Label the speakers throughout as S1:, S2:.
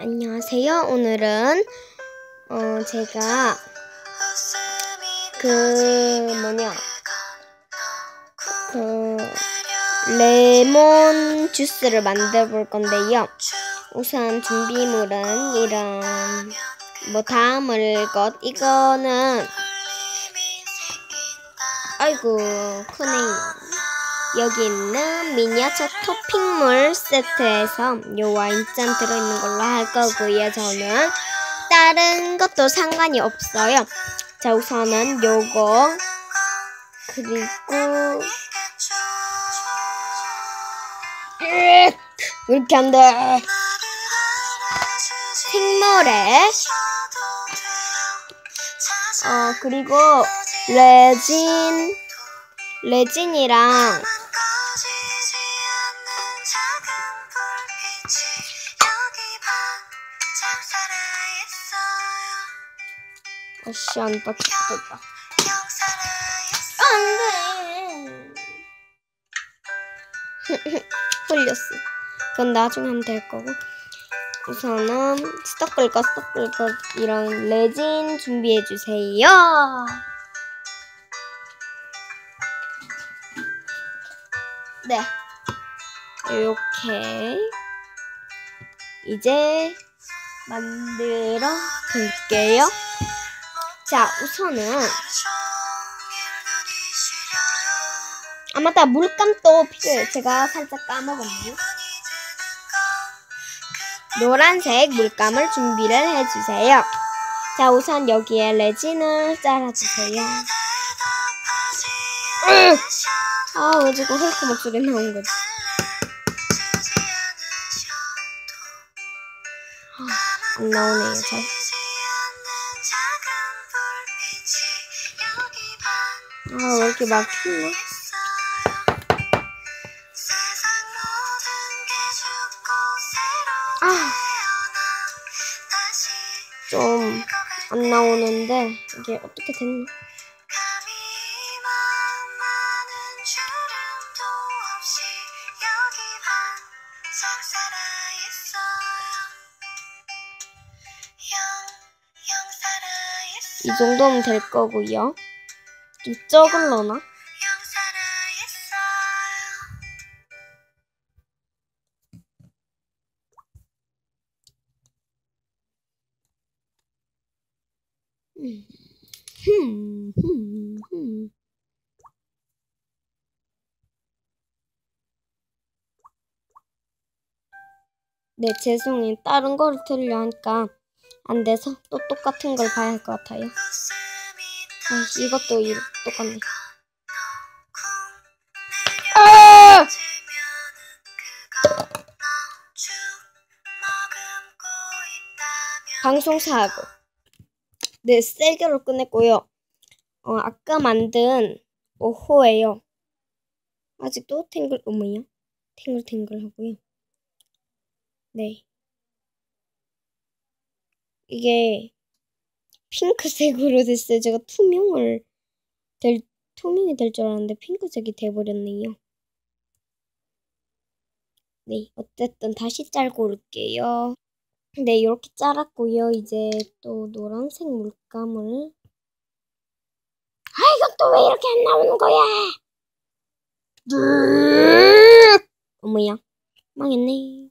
S1: 안녕하세요. 오늘은 어 제가 그 뭐냐 그 레몬 주스를 만들어 볼 건데요. 우선 준비물은 이런 뭐 다음을 것 이거는 아이고 크네요. 여기 있는 미니어처 토핑물 세트에서 요 와인잔 들어있는 걸로 할 거고요. 저는 다른 것도 상관이 없어요. 자 우선은 요거 그리고! 이렇게 안 돼. 생모래 어 그리고 레진 레진이랑 아씨 안 닦였다. 안돼. 흘렸어. 그건 나중에 하면 될 거고. 우선은 스토클 것 이런 레진 준비해 주세요. 네. 이렇게 이제 만들어 볼게요. 자, 우선은 아 맞다 물감도 필요해요. 제가 살짝 까먹었네요. 노란색 물감을 준비를 해주세요. 자, 우선 여기에 레진을 짜라주세요. 아, 왜 자꾸 헐크 목소리 나온 거지? 아, 안 나오네요, 잘. 아, 왜 이렇게 막히나? 아, 좀 안 나오는데 이게 어떻게 됐나? 이 정도면 될 거고요. 좀 적을러나? 음. 흠, 흠, 흠. 네, 죄송해요. 다른 거를 틀려 하니까 안 돼서 또 똑같은 걸 봐야 할 것 같아요. 아, 이것도 이, 똑같네. 아! 방송 사고. 네, 세게로 끝냈고요. 어, 아까 만든 오호예요. 아직도 탱글, 어머야. 탱글탱글 하고요. 네. 이게 핑크색으로 됐어요. 제가 투명을 될, 투명이 될 줄 알았는데 핑크색이 돼버렸네요. 네, 어쨌든 다시 짤고 올게요. 네, 이렇게 잘랐고요. 이제 또 노란색 물감을 아, 또왜 이렇게 안 나오는 거야? 어머야, 망했네.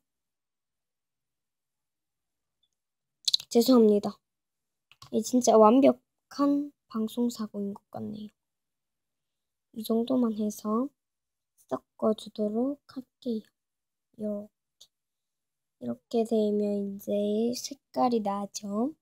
S1: 죄송합니다. 이 진짜 완벽한 방송 사고인 것 같네요. 이 정도만 해서 섞어주도록 할게요. 이렇게. 이렇게 되면 이제 색깔이 나죠.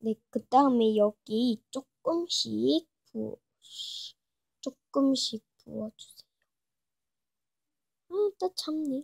S1: 네, 그 다음에 여기 조금씩 부어, 조금씩 부어주세요. 아, 또 참네.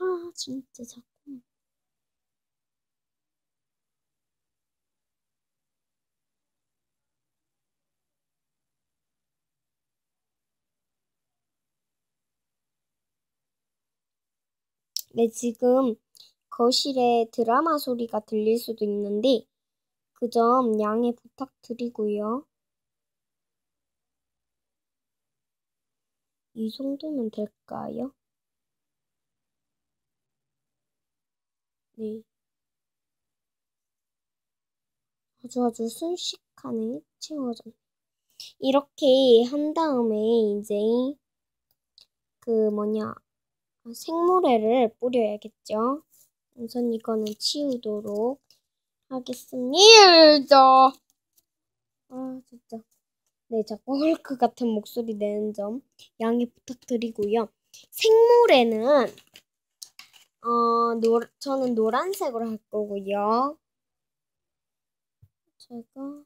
S1: 아, 진짜 자꾸. 네, 지금 거실에 드라마 소리가 들릴 수도 있는데, 그 점 양해 부탁드리고요. 이 정도면 될까요? 네. 아주 아주 순식간에 채워져. 이렇게 한 다음에 이제 그 뭐냐 생모래를 뿌려야겠죠. 우선 이거는 치우도록 하겠습니다. 아 진짜 네 자꾸 헐크 같은 목소리 내는 점 양해 부탁드리고요. 생모래는 어, 노, 저는 노란색으로 할 거고요. 제가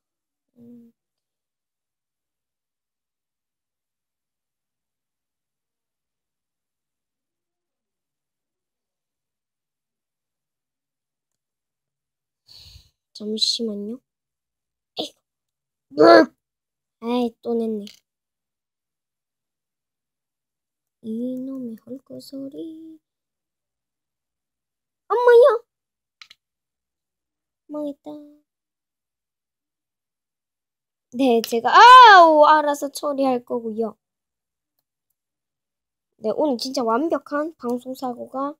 S1: 음, 잠시만요. 에이구. 아이, 또 냈네. 이놈의 헐크 소리. 엄마야! 망했다. 네, 제가, 아우, 알아서 처리할 거고요. 네, 오늘 진짜 완벽한 방송 사고가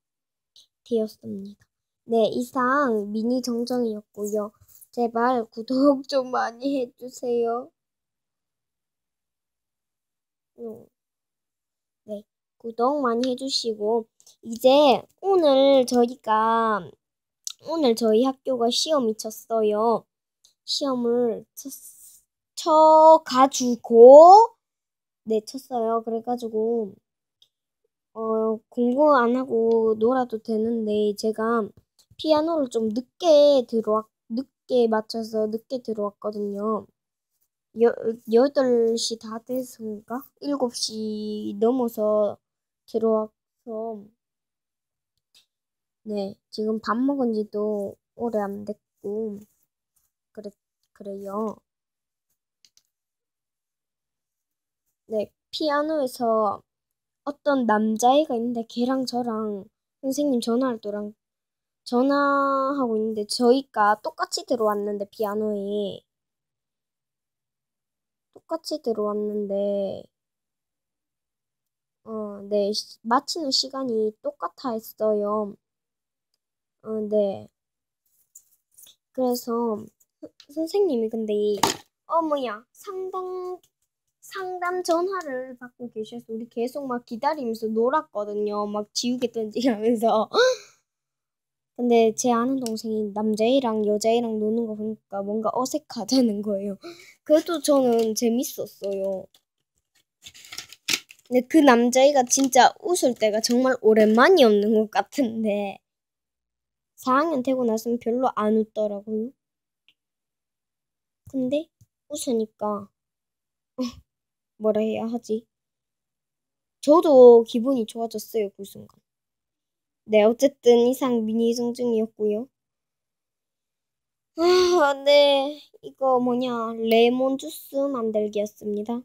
S1: 되었습니다. 네, 이상 미니 정정이었고요. 제발 구독 좀 많이 해주세요. 음. 네, 구독 많이 해주시고, 이제 오늘 저희가, 오늘 저희 학교가 시험이 쳤어요. 시험을 쳤, 쳐가지고, 네, 쳤어요. 그래가지고, 어, 공부 안 하고 놀아도 되는데, 제가 피아노를 좀 늦게 들어왔, 늦게 맞춰서 늦게 들어왔거든요. 여, 8시 다 돼서인가? 7시 넘어서 들어와서, 네, 지금 밥 먹은 지도 오래 안 됐고, 그래, 그래요. 네, 피아노에서 어떤 남자애가 있는데 걔랑 저랑 선생님 전화할 때랑 전화하고 있는데 저희가 똑같이 들어왔는데 피아노에 똑같이 들어왔는데 어, 네, 마치는 시간이 똑같아 했어요. 어, 네. 그래서 선생님이 근데 어 뭐야 상담 상담 전화를 받고 계셔서 우리 계속 막 기다리면서 놀았거든요. 막 지우개 던지면서. 근데 제 아는 동생이 남자애랑 여자애랑 노는 거 보니까 뭔가 어색하다는 거예요. 그래도 저는 재밌었어요. 근데 그 남자애가 진짜 웃을 때가 정말 오랜만이었는 것 같은데 4학년 되고 나서는 별로 안 웃더라고요. 근데 웃으니까 뭐라 해야 하지? 저도 기분이 좋아졌어요, 그 순간. 네, 어쨌든 이상 미니 정중이었고요. 아, 네. 이거 뭐냐, 레몬 주스 만들기였습니다.